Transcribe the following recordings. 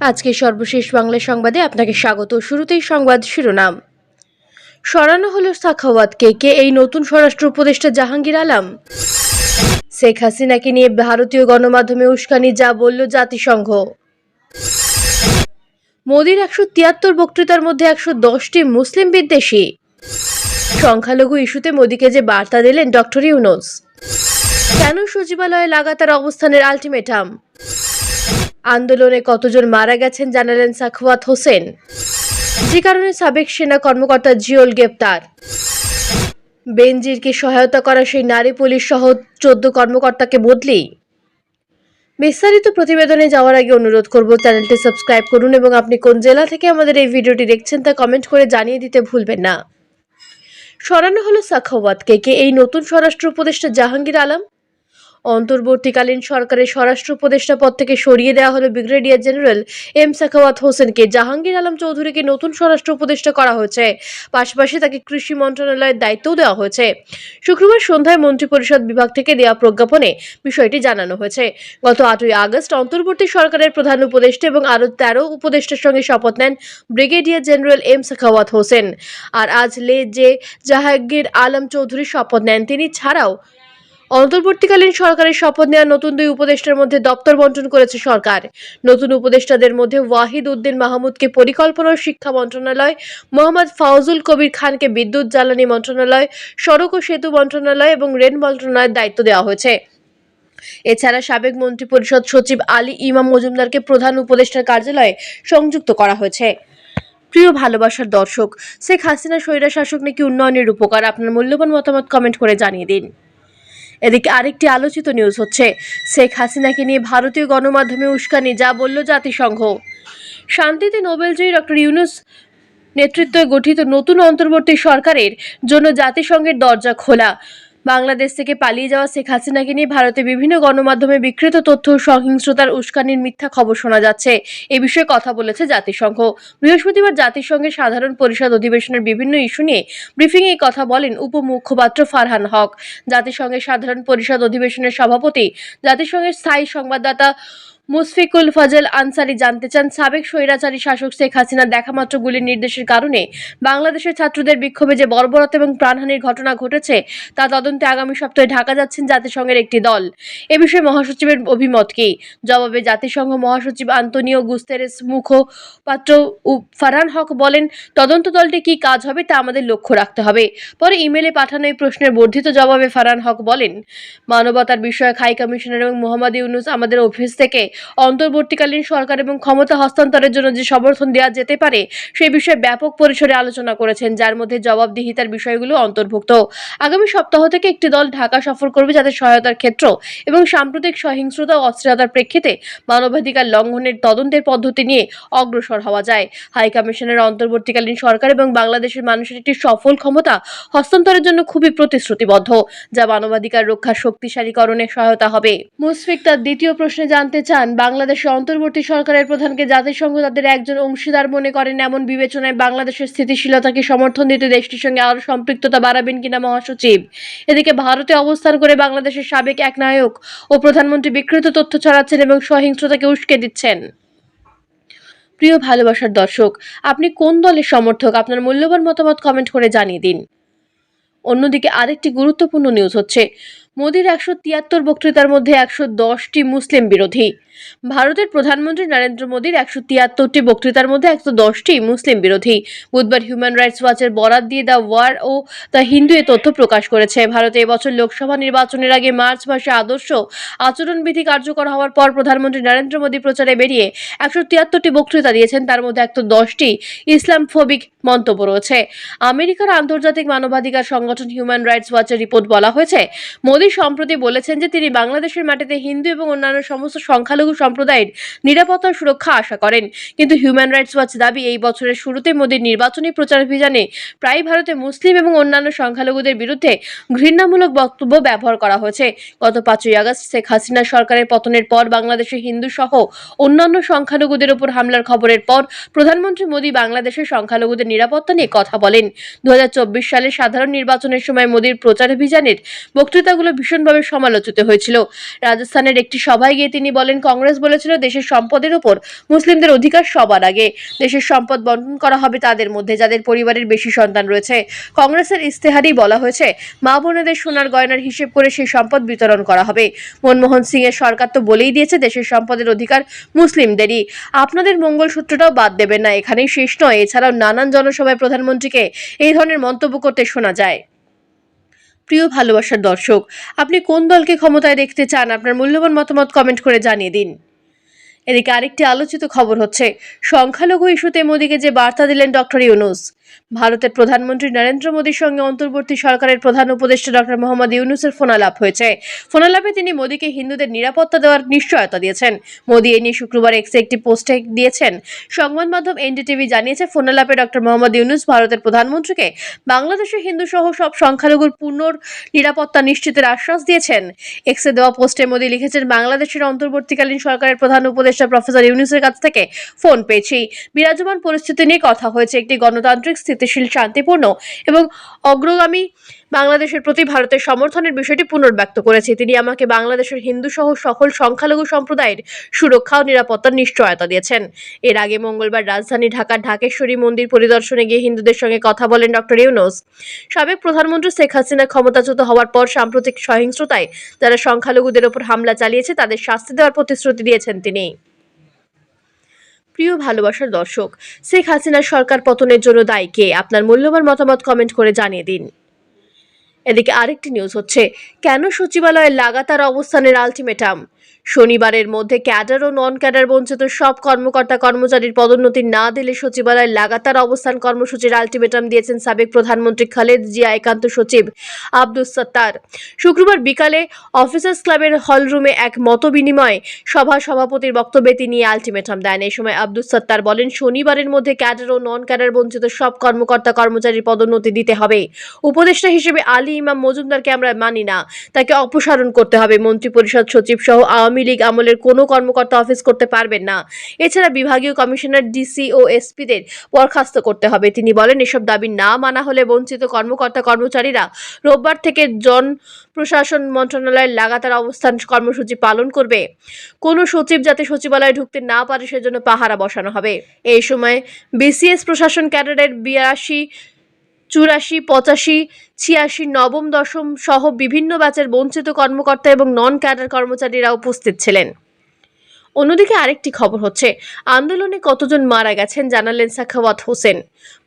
আজকে সর্বশেষ বাংলা সংবাদে আপনাকে স্বাগত। শুরুতেই সংবাদ শিরোনাম। সরানো হলো সাখাওয়াতকে কে এই নতুন স্বরাষ্ট্র উপদেষ্টা জাহাঙ্গীর আলম। শেখ হাসিনাকে নিয়ে ভারতীয় গণমাধ্যমে উস্কানি, যা বলল জাতিসংঘ। মোদির একশো তিয়াত্তর বক্তৃতার মধ্যে একশো দশটি মুসলিম বিদ্বেষী। সংখ্যালঘু ইস্যুতে মোদিকে যে বার্তা দিলেন ডক্টর ইউনুস। কেন সচিবালয়ে লাগাতার অবস্থানের আলটিমেটাম? আন্দোলনে কতজন মারা গেছেন জানালেন সাখওয়াত হোসেন। যে কারণে সাবেক সেনা কর্মকর্তা জিওল গ্রেপ্তার। বেনজিরকে সহায়তা করা সেই নারী পুলিশ সহ চোদ্দ কর্মকর্তাকে বদলি। বিস্তারিত প্রতিবেদনে যাওয়ার আগে অনুরোধ করব, চ্যানেলটি সাবস্ক্রাইব করুন এবং আপনি কোন জেলা থেকে আমাদের এই ভিডিওটি দেখছেন তা কমেন্ট করে জানিয়ে দিতে ভুলবেন না। সরানো হলো সাখাওয়াতকে কে এই নতুন স্বরাষ্ট্র উপদেষ্টা জাহাঙ্গীর আলম? অন্তর্বর্তীকালীন সরকারের স্বরাষ্ট্র উপদেষ্টা পদ থেকে সরিয়ে দেওয়া হলো ব্রিগেডিয়ার জেনারেল এম সাখাওয়াত হোসেনকে। জাহাঙ্গীর আলম চৌধুরীকে নতুন স্বরাষ্ট্র উপদেষ্টা করা হয়েছে। পাশাপাশি তাকে কৃষি মন্ত্রণালয়ের দায়িত্বও দেওয়া হয়েছে। শুক্রবার সন্ধ্যায় মন্ত্রিপরিষদ বিভাগ থেকে দেওয়া প্রজ্ঞাপনে বিষয়টি জানানো হয়েছে। গত আটই আগস্ট অন্তর্বর্তী সরকারের প্রধান উপদেষ্টা এবং আরও তেরো উপদেষ্টার সঙ্গে শপথ নেন brigadier general M Sakhawat Hossain. আর আজ লে যে জাহাঙ্গীর আলম চৌধুরী শপথ নেন। তিনি ছাড়াও অন্তর্বর্তীকালীন সরকারের শপথ নেওয়া নতুন দুই উপদেষ্টার মধ্যে দপ্তর বন্টন করেছে সরকার। নতুন উপদেষ্টাদের মধ্যে ওয়াহিদ উদ্দিন মাহমুদকে পরিকল্পনা ও শিক্ষা মন্ত্রণালয়, মোহাম্মদ ফাউজুল কবির খানকে বিদ্যুৎ জ্বালানি মন্ত্রণালয়, সড়ক ও সেতু মন্ত্রণালয় এবং রেল মন্ত্রণালয়ের দায়িত্ব দেওয়া হয়েছে। এছাড়া সাবেক মন্ত্রিপরিষদ সচিব আলী ইমাম মজুমদারকে প্রধান উপদেষ্টার কার্যালয়ে সংযুক্ত করা হয়েছে। প্রিয় ভালোবাসার দর্শক, শেখ হাসিনা স্বৈরা শাসক নাকি উন্নয়নের উপকার আপনার মূল্যবান মতামত কমেন্ট করে জানিয়ে দিন। এদিকে আরেকটি আলোচিত নিউজ হচ্ছে। শেখ হাসিনাকে নিয়ে ভারতীয় গণমাধ্যমে উস্কানি, যা বলল জাতিসংঘ। শান্তিতে নোবেলজয়ী ডক্টর ইউনুস নেতৃত্বে গঠিত নতুন অন্তর্বর্তী সরকারের জন্য জাতিসংঘের দরজা খোলা। বাংলাদেশ থেকে পালিয়ে যাওয়া শেখ হাসিনাকে নিয়ে ভারতে বিভিন্ন গণমাধ্যমে বিকৃত তথ্য সহিংসতার উস্কানির মিথ্যা খবর শোনা যাচ্ছে। এ বিষয়ে কথা বলেছে জাতিসংঘ। বৃহস্পতিবার জাতিসংঘের সাধারণ পরিষদ অধিবেশনের বিভিন্ন ইস্যু নিয়ে ব্রিফিংয়ে কথা বলেন উপমুখপাত্র ফারহান হক। জাতিসংঘের সাধারণ পরিষদ অধিবেশনের সভাপতি, জাতিসংঘের স্থায়ী সংবাদদাতা মুশফিকুল ফজল আনসারি জানতে চান, সাবেক স্বৈরাচারী শাসক শেখ হাসিনা দেখামাত্র গুলির নির্দেশের কারণে বাংলাদেশের ছাত্রদের বিক্ষোভে যে বর্বরতা এবং প্রাণহানির ঘটনা ঘটেছে, তা তদন্তে আগামী সপ্তাহে ঢাকা যাচ্ছেন জাতিসংঘের একটি দল। এ বিষয়ে মহাসচিবের অভিমত কি? জবাবে জাতিসংঘ মহাসচিব আন্তনিও গুস্তেরেস মুখপাত্র ফারহান হক বলেন, তদন্ত দলটি কি কাজ হবে তা আমাদের লক্ষ্য রাখতে হবে। পরে ইমেলে পাঠানো এই প্রশ্নের বর্ধিত জবাবে ফারহান হক বলেন, মানবতার বিষয়ক হাই কমিশনার এবং মোহাম্মদ ইউনুস আমাদের অফিস থেকে অন্তর্বর্তীকালীন সরকার এবং ক্ষমতা হস্তান্তরের জন্য যে সমর্থন দেওয়া যেতে পারে সেই বিষয়ে ব্যাপক পরিসরে আলোচনা করেছেন, যার মধ্যে জবাবদিহিতার বিষয়গুলো অন্তর্ভুক্ত। আগামী সপ্তাহ থেকে একটি দল ঢাকা সফর করবে যাতে সহায়তার ক্ষেত্র এবং সাম্প্রতিক সহিংসতা ও অস্থিরতার প্রেক্ষিতে মানবাধিকার লঙ্ঘনের তদন্তের পদ্ধতি নিয়ে অগ্রসর হওয়া যায়। হাই কমিশনের অন্তর্বর্তীকালীন সরকার এবং বাংলাদেশের মানুষের একটি সফল ক্ষমতা হস্তান্তরের জন্য খুবই প্রতিশ্রুতিবদ্ধ, যা মানবাধিকার রক্ষা শক্তিশালীকরণে সহায়তা হবে। মুসফিক তার দ্বিতীয় প্রশ্নে জানতে চান বাংলাদেশের অন্তর্বর্তী সরকারের প্রধানকে জাতিসংঘ তাদের একজন অংশীদার মনে করেন এমন বিবেচনায় বাংলাদেশের স্থিতিশীলতাকে সমর্থন দিতে দেশটির সঙ্গে আরও সম্পৃক্ততা বাড়াবেন কিনা মহাসচিব। এদিকে ভারতে অবস্থান করে বাংলাদেশের সাবেক এক নায়ক ও প্রধানমন্ত্রী বিকৃত তথ্য ছড়াচ্ছেন এবং সহিংসতাকে উস্কে দিচ্ছেন। প্রিয় ভালোবাসার দর্শক, আপনি কোন দলের সমর্থক? আপনার মূল্যবান মতামত কমেন্ট করে জানিয়ে দিন। অন্যদিকে আরেকটি গুরুত্বপূর্ণ নিউজ হচ্ছে মোদির একশো তিয়াত্তর বক্তৃতার মধ্যে একশো দশটি মুসলিম বিরোধী। ভারতের প্রধানমন্ত্রী নরেন্দ্র মোদীর একশো তিয়াত্তরটি বক্তৃতার মধ্যে একশো দশটি মুসলিম বিরোধী। বুধবার হিউম্যান রাইটস ওয়াচের বরাত দিয়ে দ্য ওয়ার ও দ্য হিন্দু এ তথ্য প্রকাশ করেছে। ভারতে এবছর লোকসভা নির্বাচনের আগে মার্চ মাসে আদর্শ আচরণবিধি কার্যকর হওয়ার পর প্রধানমন্ত্রী নরেন্দ্র মোদী প্রচারে বেরিয়ে একশো তিয়াত্তরটি বক্তৃতা দিয়েছেন। তার মধ্যে একশো দশটি ইসলামফোবিক মন্তব্য রয়েছে। আমেরিকার আন্তর্জাতিক মানবাধিকার সংগঠন হিউম্যান রাইটস ওয়াচের রিপোর্ট বলা হয়েছে, মোদী সম্প্রতি বলেছেন যে তিনি বাংলাদেশের মাটিতে হিন্দু এবং অন্যান্য সমস্ত সংখ্যালঘু সম্প্রদায়ের নিরাপত্তা সুরক্ষা আশা করেন। কিন্তু হিউম্যান রাইটস ওয়াচ দাবি, এই বছরের শুরুতে মোদীর নির্বাচনী প্রচারাভিযানে প্রায় ভারতে মুসলিম এবং অন্যান্য সংখ্যালঘুদের বিরুদ্ধে ঘৃণামূলক বক্তব্য ব্যবহার করা হয়েছে। গত পাঁচই আগস্ট শেখ হাসিনা সরকারের পতনের পর বাংলাদেশে হিন্দু সহ অন্যান্য সংখ্যালঘুদের উপর হামলার খবরের পর প্রধানমন্ত্রী মোদী বাংলাদেশের সংখ্যালঘুদের নিরাপত্তা নিয়ে কথা বলেন। দু সালে সাধারণ নির্বাচনের সময় মোদীর প্রচারাভিযানের বক্তৃতাগুলো কথাগুলো ভীষণভাবে সমালোচিত হয়েছিল। রাজস্থানের একটি সভায় গিয়ে তিনি বলেন, কংগ্রেস বলেছিল দেশের সম্পদের উপর মুসলিমদের অধিকার সবার আগে। দেশের সম্পদ বন্টন করা হবে তাদের মধ্যে, যাদের পরিবারের বেশি সন্তান রয়েছে। কংগ্রেসের ইস্তেহারেই বলা হয়েছে, মা বোনেদের সোনার গয়নার হিসেব করে সেই সম্পদ বিতরণ করা হবে। মনমোহন সিং এর সরকার তো বলেই দিয়েছে, দেশের সম্পদের অধিকার মুসলিমদেরই। আপনাদের মঙ্গলসূত্রটাও বাদ দেবেন না, এখানেই শেষ নয়। এছাড়াও নানান জনসভায় প্রধানমন্ত্রীকে এই ধরনের মন্তব্য করতে শোনা যায়। প্রিয় ভালোবাসার দর্শক। আপনি কোন দলকে ক্ষমতায় দেখতে চান? আপনার মূল্যবান মতামত কমেন্ট করে জানিয়ে দিন। এদিকে আরেকটি আলোচিত খবর হচ্ছে, সংখ্যালঘু ইস্যুতে মোদীকে যে বার্তা দিলেন ডক্টর ইউনুস ভারতের প্রধানমন্ত্রী নরেন্দ্র মোদীর সঙ্গে অন্তর্বর্তী সরকারের প্রধান উপদেষ্টা ডক্টর মোহাম্মদ ইউনুসের ফোনালাপ হয়েছে। ফোনালাপে তিনি মোদীকে হিন্দুদের নিরাপত্তা দেওয়ার নিশ্চয়তা দিয়েছেন। মোদী এ নিয়ে শুক্রবার এক্সে একটি পোস্টে দিয়েছেন। সংবাদ মাধ্যম এনডিটিভি জানিয়েছে, ফোনালাপে ডক্টর মোহাম্মদ ইউনুস ভারতের প্রধানমন্ত্রীকে বাংলাদেশের হিন্দু সহ সব সংখ্যালঘুর পূর্ণ নিরাপত্তা নিশ্চিতের আশ্বাস দিয়েছেন। এক্সে দেওয়া পোস্টে মোদী লিখেছেন, বাংলাদেশের অন্তর্বর্তীকালীন সরকারের প্রধান উপদেষ্টা প্রফেসর ইউনুসের কাছ থেকে ফোন পেয়েছি। বিরাজমান পরিস্থিতি নিয়ে কথা হয়েছে। একটি গণতান্ত্রিক স্থিতিশীল, শান্তিপূর্ণ এবং অগ্রগামী বাংলাদেশের প্রতি ভারতের সমর্থনের বিষয়টি পুনর্ব্যক্ত করেছে। তিনি আমাকে বাংলাদেশের হিন্দু সহ সকল সংখ্যালঘু সম্প্রদায়ের সুরক্ষা ও নিরাপত্তার নিশ্চয়তা দিয়েছেন। এর আগে মঙ্গলবার রাজধানী ঢাকার ঢাকেশ্বরী মন্দির পরিদর্শনে গিয়ে হিন্দুদের সঙ্গে কথা বলেন ডক্টর ইউনুস। সাবেক প্রধানমন্ত্রী শেখ হাসিনা ক্ষমতাচ্যুত হওয়ার পর সাম্প্রতিক সহিংসতায় যারা সংখ্যালঘুদের ওপর হামলা চালিয়েছে, তাদের শাস্তি দেওয়ার প্রতিশ্রুতি দিয়েছেন তিনি। প্রিয় ভালোবাসার দর্শক। শেখ হাসিনার সরকার পতনের জন্য দায়ী কে? আপনার মূল্যবান মতামত কমেন্ট করে জানিয়ে দিন। এদিকে আরেকটি নিউজ হচ্ছে, কেন সচিবালয়ের লাগাতার অবস্থানের আলটিমেটাম শনিবারের মধ্যে ক্যাডার ও নন ক্যাডার বঞ্চিত সব কর্মকর্তা কর্মচারীর পদোন্নতি না দিলে সচিবালয়ে লাগাতার অবস্থান কর্মসূচির আলটিমেটাম দিয়েছেন সাবেক প্রধানমন্ত্রী খালেদ জিয়া, একান্ত সচিব আব্দুস সত্তার। শুক্রবার বিকালে অফিসার্স ক্লাবের হলরুমে এক মত বিনিময় সভা সভাপতির বক্তব্যে তিনি আলটিমেটাম দেন। এই সময় আব্দুস সত্তার বলেন, শনিবারের মধ্যে ক্যাডার ও নন ক্যাডার বঞ্চিত সব কর্মকর্তা কর্মচারীর পদোন্নতি দিতে হবে। উপদেষ্টা হিসেবে আলী ইমাম মজুমদারকে আমরা মানি না, তাকে অপসারণ করতে হবে। মন্ত্রিপরিষদ সচিব সহ আওয়ামী লীগ আমলের কোনো কর্মকর্তা অফিস করতে পারবেন না। এছাড়া বিভাগীয় কমিশনার ডিসি ও এসপিদের বরখাস্ত করতে হবে। তিনি বলেন, এসব দাবি না মানা হলে বঞ্চিত কর্মকর্তা, কর্মচারীরা রোববার থেকে জন প্রশাসন মন্ত্রণালয়ের লাগাতার অবস্থান কর্মসূচি পালন করবে। কোনো সচিব যাতে সচিবালয়ে ঢুকতে না পারে, সেজন্য পাহারা বসানো হবে। এই সময় বিসিএস প্রশাসন ক্যাডারের বিরাশি চুরাশি, পঁচাশি, ছিয়াশি, নবম, দশম সহ বিভিন্ন ব্যাচের বঞ্চিত কর্মকর্তা এবং নন ক্যাডার কর্মচারীরা উপস্থিত ছিলেন। অন্যদিকে আরেকটি খবর হচ্ছে, আন্দোলনে কতজন মারা গেছেন জানালেন সাখাওয়াত হোসেন।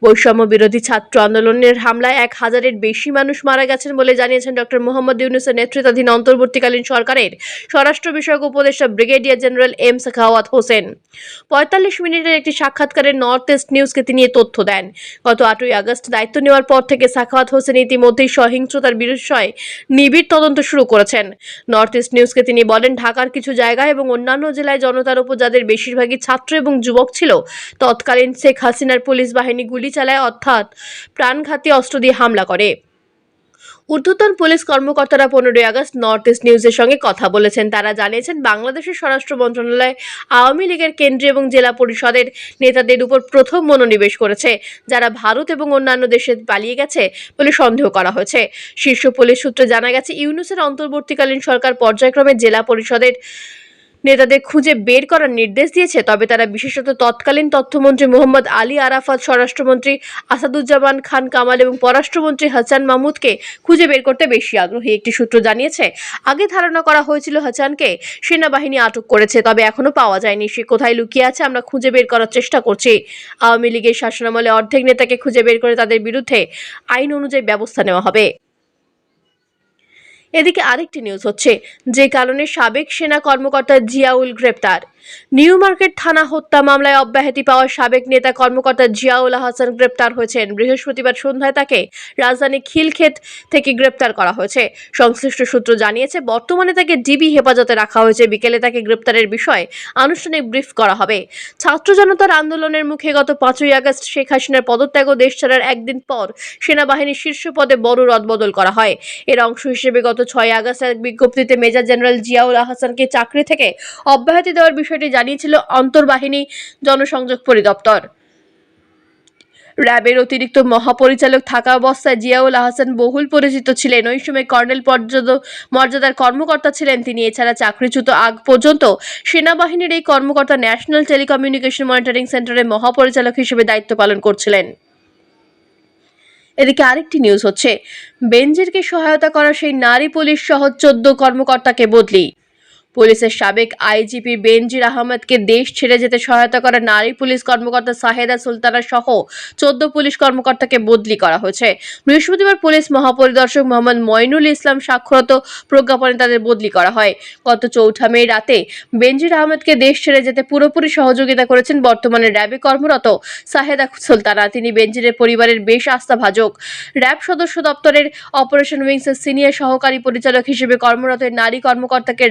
বৈষম্য বিরোধী ছাত্র আন্দোলনের হামলায় এক হাজারের বেশি মানুষ মারা গেছেন বলে জানিয়েছেন ডক্টর মোহাম্মদ ইউনুসের নেতৃত্বাধীন অন্তর্বর্তীকালীন সরকারের স্বরাষ্ট্র বিষয়ক উপদেষ্টা brigadier general M Sakhawat Hossain. পঁয়তাল্লিশ মিনিটের একটি সাক্ষাৎকারে নর্থ ইস্ট নিউজকে তিনি তথ্য দেন। গত আটই আগস্ট দায়িত্ব নেওয়ার পর থেকে সাখাওয়াত হোসেন ইতিমধ্যেই সহিংসতার বিষয়ে নিবিড় তদন্ত শুরু করেছেন। নর্থ ইস্ট নিউজকে তিনি বলেন, ঢাকার কিছু জায়গায় এবং অন্যান্য জেলায় জনতার উপর যাদের বেশিরভাগই ছাত্র এবং যুবক ছিল, তৎকালীন শেখ হাসিনার পুলিশ বাহিনী গুলি চালায়, অর্থাৎ প্রাণঘাতী অস্ত্র দিয়ে হামলা করে। ঊর্ধ্বতন পুলিশ কর্মকর্তারা পনেরোই আগস্ট নর্থ ইস্ট নিউজের সঙ্গে কথা বলেছেন। তারা জানিয়েছেন, বাংলাদেশের স্বরাষ্ট্র মন্ত্রণালয় আওয়ামী লীগের কেন্দ্রীয় এবং জেলা পরিষদের নেতাদের উপর প্রথম মনোনিবেশ করেছে, যারা ভারত এবং অন্যান্য দেশে পালিয়ে গেছে বলে সন্দেহ করা হয়েছে। শীর্ষ পুলিশ সূত্রে জানা গেছে, ইউনুসের অন্তর্বর্তীকালীন সরকার পর্যায়ক্রমে জেলা পরিষদের নেতাদের খুঁজে বের করার নির্দেশ দিয়েছে, তবে তারা বিশেষত তৎকালীন তথ্যমন্ত্রী মোহাম্মদ আলী আরাফাত, স্বরাষ্ট্রমন্ত্রী আসাদুজ্জামান খান কামাল এবং পররাষ্ট্রমন্ত্রী হাসান মাহমুদকে খুঁজে বের করতে বেশি আগ্রহী একটি সূত্র জানিয়েছে। আগে ধারণা করা হয়েছিল হাসানকে সেনাবাহিনী আটক করেছে, তবে এখনও পাওয়া যায়নি। সে কোথায় লুকিয়ে আছে আমরা খুঁজে বের করার চেষ্টা করছি। আওয়ামী লীগের শাসনামলে অর্ধেক নেতাকে খুঁজে বের করে তাদের বিরুদ্ধে আইন অনুযায়ী ব্যবস্থা নেওয়া হবে। এদিকে আরেকটি নিউজ হচ্ছে যে কারণে সাবেক সেনা কর্মকর্তা জিয়াউল গ্রেপ্তার। নিউ মার্কেট থানা হত্যা মামলায় অব্যাহতি পাওয়া সাবেক নেতা কর্মকর্তা জিয়াউল হাসান গ্রেপ্তার হয়েছেন। বৃহস্পতিবার সন্ধ্যায় তাকে রাজধানী খিলক্ষেত থেকে গ্রেপ্তার করা হয়েছে। সংশ্লিষ্ট সূত্র জানিয়েছে, বর্তমানে তাকে ডিবি হেফাজতে রাখা হয়েছে। বিকেলে তাকে গ্রেপ্তারের বিষয়ে আনুষ্ঠানিক ব্রিফ করা হবে। ছাত্র জনতার আন্দোলনের মুখে গত পাঁচই আগস্ট শেখ হাসিনার পদত্যাগ ও দেশ ছাড়ার একদিন পর সেনাবাহিনীর শীর্ষ পদে বড় রদবদল করা হয়। এর অংশ হিসেবে গত ছয় আগস্ট এক বিজ্ঞপ্তিতে মেজর জেনারেল জিয়াউল হাসানকে চাকরি থেকে অব্যাহতি দেওয়ার বিষয়টি জানিয়েছিল অন্তর্বাহিনী জনসংযোগ পরিদপ্তর। র্যাবের অতিরিক্ত মহাপরিচালক থাকা অবস্থায় জিয়াউল আহসান বহুল পরিচিত ছিলেন। ওই সময় কর্নেল মর্যাদার কর্মকর্তা ছিলেন তিনি। এছাড়া চাকরিচ্যুত আগ পর্যন্ত সেনাবাহিনীর এই কর্মকর্তা ন্যাশনাল টেলিকমিউনিকেশন মনিটরিং সেন্টারের মহাপরিচালক হিসেবে দায়িত্ব পালন করছিলেন। এদিকে আরেকটি নিউজ হচ্ছে, বেনজিরকে সহায়তা করা সেই নারী পুলিশ সহ চোদ্দ কর্মকর্তাকে বদলি। পুলিশের সাবেক আইজিপি বেনজির আহমেদকে দেশ ছেড়ে যেতে সহায়তা করা নারী পুলিশ কর্মকর্তা সাহেদা সুলতানা সহ চোদ্দ পুলিশ কর্মকর্তাকে বদলি করা হয়েছে। বৃহস্পতিবার পুলিশ মহাপরিদর্শক মোহাম্মদ মইনুল ইসলাম স্বাক্ষরত প্রজ্ঞাপনে তাদের বদলি করা হয়। গত চৌঠা মে রাতে বেনজির আহমেদকে দেশ ছেড়ে যেতে পুরোপুরি সহযোগিতা করেছেন বর্তমানে র্যাবে কর্মরত সাহেদা সুলতানা। তিনি বেনজিরের পরিবারের বেশ আস্থাভাজক। র্যাব সদস্য দপ্তরের অপারেশন উইংসের সিনিয়র সহকারী পরিচালক হিসেবে কর্মরত নারী কর্মকর্তাকে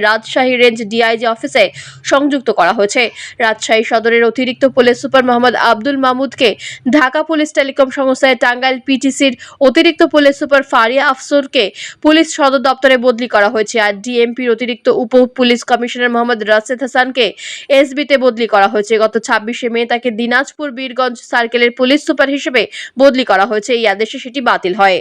রাজশাহী রেঞ্জ ডিআইজি অফিসে সংযুক্ত করা হয়েছে। রাজশাহী সদরের অতিরিক্ত পুলিশ সুপার মোহাম্মদ আব্দুল মাহমুদকে ঢাকা পুলিশ টেলিকম সংস্থায় টাঙ্গাইল পিটিসির অতিরিক্ত পুলিশ সুপার ফারিয়া আফসরকে পুলিশ সদর দপ্তরে বদলি করা হয়েছে আর ডিএমপির অতিরিক্ত উপ পুলিশ কমিশনার মোহাম্মদ রাশেদ হাসানকে এসবিতে বদলি করা হয়েছে। গত ছাব্বিশে মে তাকে দিনাজপুর বীরগঞ্জ সার্কেলের পুলিশ সুপার হিসেবে বদলি করা হয়েছে। এই আদেশে সেটি বাতিল হয়।